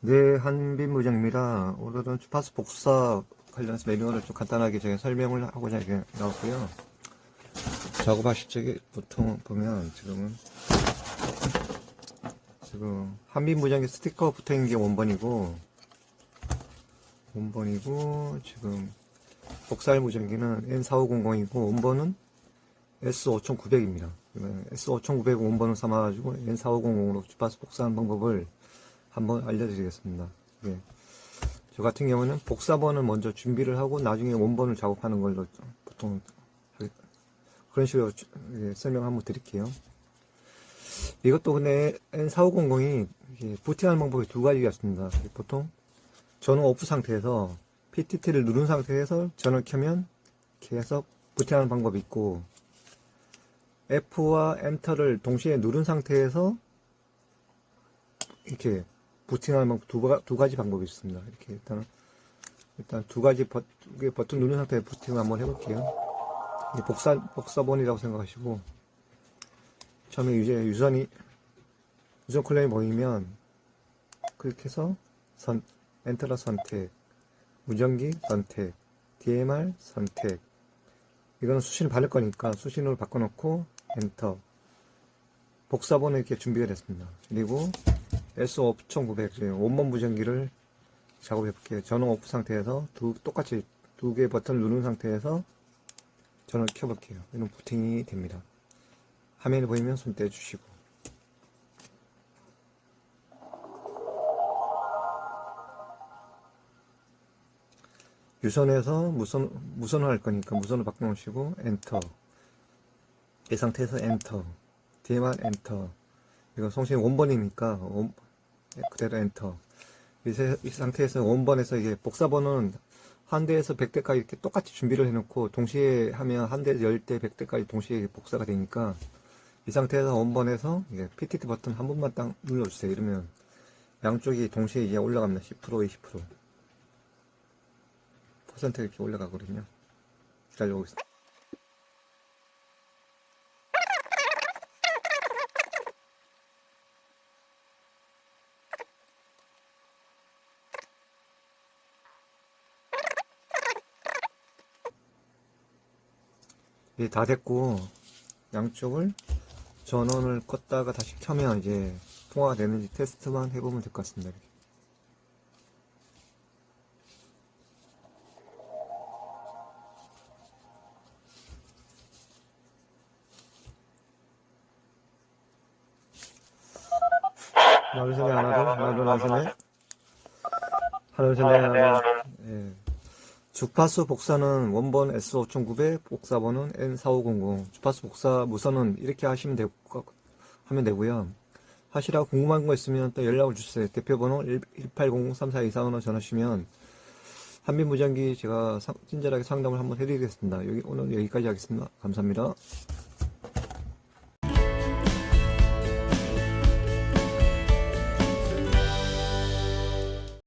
네, 한빈 무장입니다. 오늘은 주파수 복사 관련해서 매뉴얼을 좀 간단하게 제가 설명을 하고자 이렇게 나왔고요. 작업하실 적에 보통 보면 지금은 지금 한빈 무장기 스티커 붙어 있는 게 원본이고 원본이고 지금 복사할 무전기는 N4500이고 원본은 S5900입니다. S5900 원본을 삼아가지고 N4500으로 주파수 복사하는 방법을 한번 알려드리겠습니다. 예. 저 같은 경우는 복사본을 먼저 준비를 하고 나중에 원본을 작업하는 걸로 보통 그런 식으로 주- 예, 설명 한번 드릴게요. 이것도 근데 N4500이 부팅하는 방법이 두 가지가 있습니다. 보통 전원 오프 상태에서 PTT를 누른 상태에서 전원 켜면 계속 부팅하는 방법이 있고 F와 엔터를 동시에 누른 상태에서 이렇게 부팅하는 방법 두, 가- 두 가지 방법이 있습니다. 이렇게 일단 일단 두 가지 버, 버튼 누른 상태에 부팅을 한번 해볼게요. 복사 복사본이라고 생각하시고 처음에 이제 유선이 유선 콜렉이 보이면 클릭해서 선 엔터라 선택 무전기 선택 DMR 선택 이거는 수신을 받을 거니까 수신으로 바꿔놓고 엔터 복사본에 이렇게 준비가 됐습니다. 그리고 S5900 원본 무전기를 작업해 볼게요. 전원 오프 상태에서 두, 똑같이 두 개의 버튼을 누른 상태에서 전원을 켜볼게요. 이런 부팅이 됩니다. 화면에 보이면 손 떼주시고 유선에서 무선, 무선을 할 거니까 무선을 바꿔놓으시고 엔터 이 상태에서 엔터 DMR 엔터 이거 송신 원본이니까 원- 그대로 엔터 이, 세- 이 상태에서 원본에서 이게 복사본은 한 대에서 100대까지 이렇게 똑같이 준비를 해놓고 동시에 하면 한 대에서 10대, 100대까지 동시에 복사가 되니까 이 상태에서 원본에서 이게 PTT 버튼 한 번만 딱 눌러주세요. 이러면 양쪽이 동시에 이제 올라갑니다. 10%, 20% 퍼센트 이렇게 올라가거든요. 기다려보겠습니다. 이게 다 됐고 양쪽을 전원을 껐다가 다시 켜면 이제 통화가 되는지 테스트만 해보면 될 것 같습니다. 이렇게. 하나 둘 셋, 넷, 하나 둘 하나 둘 하나 둘 셋, 넷. 하나 둘 셋, 넷, 하나 둘 예. 주파수 복사는 원본 S5900, 복사본은 N4500. 주파수 복사 무선은 이렇게 하시면 되고, 하면 되고요. 하시라고 궁금한 거 있으면 또 연락을 주세요. 대표번호 1800-3424로 전화주시면 한빈 무전기 제가 상- 친절하게 상담을 한번 해드리겠습니다. 여기 오늘 여기까지 하겠습니다. 감사합니다.